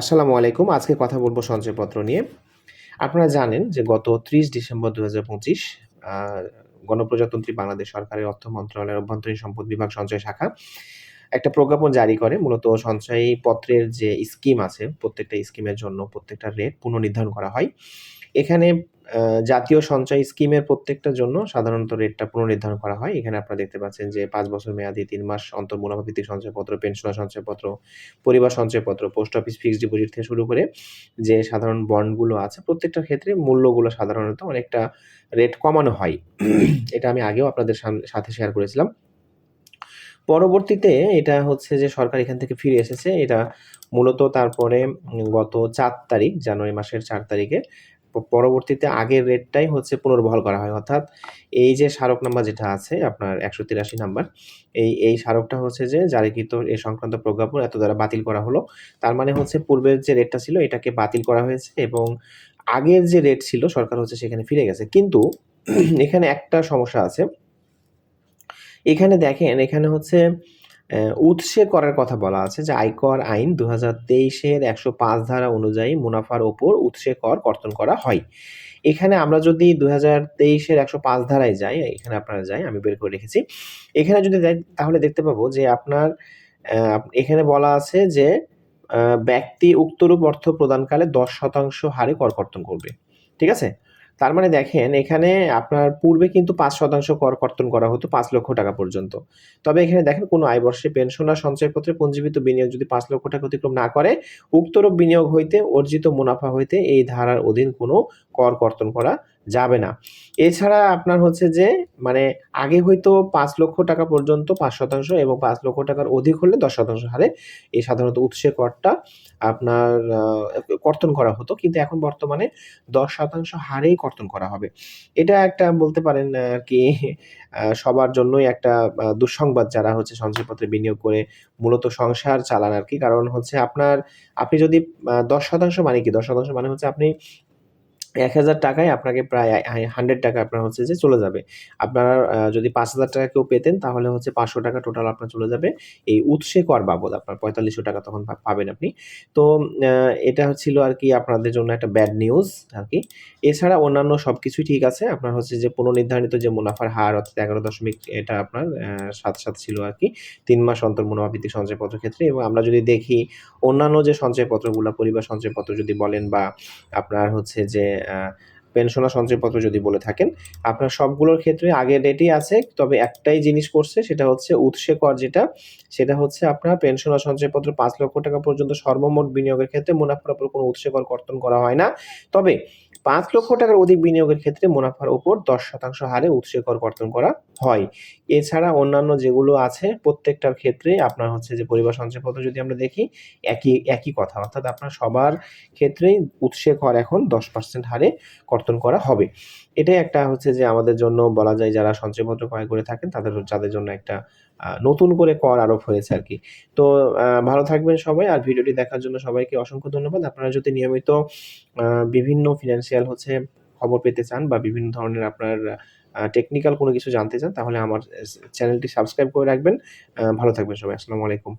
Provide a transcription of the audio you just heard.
আসসালামু আলাইকুম। আজকে কথা বলব সঞ্চয়পত্র নিয়ে। আপনারা জানেন যে গত ত্রিশ ডিসেম্বর দু হাজার পঁচিশ গণপ্রজাতন্ত্রী বাংলাদেশ সরকারের অর্থ মন্ত্রণালয়ের অভ্যন্তরীণ সম্পদ বিভাগ সঞ্চয় শাখা একটা প্রজ্ঞাপন জারি করে। মূলত সঞ্চয়পত্রের যে স্কিম আছে, প্রত্যেকটা স্কিমের জন্য প্রত্যেকটা রেট পুনর্নির্ধারণ করা হয়। এখানে জাতীয় সঞ্চয় স্কিমের প্রত্যেকটার জন্য সাধারণত রেটটা পুনর্নির্ধারণ করা হয়। এখানে আপনারা দেখতে পাচ্ছেন যে পাঁচ বছর মেয়াদি, তিন মাস অন্তর মুনাফা ভিত্তিক সঞ্চয়পত্র পেনশনার সঞ্চয়পত্র, পরিবার সঞ্চয়পত্র পোস্ট অফিস ফিক্সড ডিপোজিট থেকে শুরু করে যে সাধারণ বন্ডগুলো আছে প্রত্যেকটার ক্ষেত্রে মূল্যগুলো সাধারণত অনেকটা রেট কমানো হয়। এটা আমি আগেও আপনাদের সাথে শেয়ার করেছিলাম। পরবর্তীতে এটা হচ্ছে যে সরকার এখান থেকে ফিরে এসেছে। এটা মূলত তারপরে গত চার তারিখ, জানুয়ারি মাসের চার তারিখে পরবর্তীতে আগের রেটটাই হচ্ছে পুনর্বহাল করা হয়। অর্থাৎ এই যে স্মারক নাম্বার যেটা আছে, আপনার একশো তিরাশি নাম্বার এই এই স্মারকটা হচ্ছে যে জারিকৃত এ সংক্রান্ত প্রজ্ঞাপন এত দ্বারা বাতিল করা হলো। তার মানে হচ্ছে পূর্বের যে রেটটা ছিল, এটাকে বাতিল করা হয়েছে এবং আগের যে রেট ছিল, সরকার হচ্ছে সেখানে ফিরে গেছে। কিন্তু এখানে একটা সমস্যা আছে। এখানে দেখেন, এখানে হচ্ছে উৎসে করার কথা বলা আছে যে আয়কর আইন দু হাজার তেইশের একশো পাঁচ ধারা অনুযায়ী মুনাফার ওপর উৎসে কর কর্তন করা হয়। এখানে আমরা যদি দু হাজার তেইশের একশো পাঁচ ধারায় যাই, এখানে আপনারা যাই, আমি বের করে রেখেছি। এখানে যদি যাই তাহলে দেখতে পাবো যে আপনার এখানে বলা আছে যে ব্যক্তি উক্তরূপ অর্থ প্রদানকালে দশ শতাংশ হারে কর কর্তন করবে। ঠিক আছে? তার মানে দেখেন, এখানে আপনার পূর্বে কিন্তু পাঁচ শতাংশ কর কর্তন করা হতো পাঁচ লক্ষ টাকা পর্যন্ত। তবে এখানে দেখেন, কোনো আয় বর্ষে পেনশন আর সঞ্চয়পত্রে পঞ্জীবিত বিনিয়োগ যদি পাঁচ লক্ষ টাকা অতিক্রম না করে, উক্তরূপ বিনিয়োগ হইতে, অর্জিত মুনাফা হইতে এই ধারার অধীন কোনো কর কর্তন করা যাবে না। এছাড়া আপনার হচ্ছে যে মানে আগে হয়তো পাঁচ লক্ষ টাকা পর্যন্ত, পাঁচ শতাংশ এবং পাঁচ লক্ষ টাকার অধিক হলে দশ শতাংশ হারে এই সাধারণত উৎসে করটা আপনার কর্তন করা হতো। কিন্তু এখন বর্তমানে দশ শতাংশ হারেই কর্তন করা হবে। এটা একটা বলতে পারেন আর কি সবার জন্যই একটা দুঃসংবাদ যারা হচ্ছে সঞ্চয়পত্রে বিনিয়োগ করে মূলত সংসার চালান আর কি। কারণ হচ্ছে আপনার, আপনি যদি দশ শতাংশ মানে কি? দশ শতাংশ মানে হচ্ছে আপনি এক হাজার টাকায় আপনাকে প্রায় হান্ড্রেড টাকা আপনার হচ্ছে যে চলে যাবে। আপনার যদি পাঁচ হাজার টাকা কেউ পেতেন, তাহলে হচ্ছে পাঁচশো টাকা টোটাল আপনার চলে যাবে। এই উৎসে কর বাবদ আপনার পঁয়তাল্লিশশো টাকা তখন পাবেন আপনি। তো এটা ছিল আর কি আপনাদের জন্য একটা ব্যাড নিউজ আর কি। এছাড়া অন্যান্য সব কিছুই ঠিক আছে। আপনার হচ্ছে যে পুনর্নির্ধারিত যে মুনাফার হার, অর্থাৎ এগারো দশমিক, এটা আপনার সাত সাত ছিল আর কি। তিন মাস অন্তর মুনাফা ভিত্তিক সঞ্চয়পত্র ক্ষেত্রে এবং আমরা যদি দেখি অন্যান্য যে সঞ্চয়পত্রগুলো, পরিবার সঞ্চয়পত্র যদি বলেন বা আপনার হচ্ছে যে পেনশনার সঞ্চয়পত্র যদি বলে থাকেন, আপনার সবগুলোর ক্ষেত্রে আগের রেটই আছে, তবে একটাই জিনিস করছে, সেটা হচ্ছে উৎসে কর যেটা, সেটা হচ্ছে আপনার পেনশনার সঞ্চয়পত্র পাঁচ লক্ষ টাকা পর্যন্ত সর্বমোট বিনিয়োগের ক্ষেত্রে মুনাফার উপর কোনো উৎসে কর কর্তন করা হয় না। তবে পাঁচ লক্ষ টাকার অধিক বিনিয়োগের ক্ষেত্রে মুনাফার উপর দশ শতাংশ হারে উৎসে কর কর্তন করা হয়। এছাড়া অন্যান্য যেগুলো আছে প্রত্যেকটার ক্ষেত্রে আপনার হচ্ছে যে পরিবার সঞ্চয়পত্র যদি আমরা দেখি, একই একই কথা। অর্থাৎ আপনার সবার ক্ষেত্রেই উৎসে কর এখন দশ পার্সেন্ট হারে কর্তন করা হবে। এটাই একটা হচ্ছে যে আমাদের জন্য বলা যায় যারা সঞ্চয়পত্র ক্রয় করে থাকেন, তাদের যাদের জন্য একটা নতুন করে কর আরোপ হয়েছে আর কি। তো ভালো থাকবেন সবাই। আর ভিডিওটি দেখার জন্য সবাইকে অসংখ্য ধন্যবাদ। আপনারা যদি নিয়মিত বিভিন্ন ফিনান্সিয়াল হচ্ছে খবর পেতে চান বা বিভিন্ন ধরনের আপনার টেকনিক্যাল কোনো কিছু জানতে চান, তাহলে আমার চ্যানেলটি সাবস্ক্রাইব করে রাখবেন। ভালো থাকবেন সবাই, আসসালামু আলাইকুম।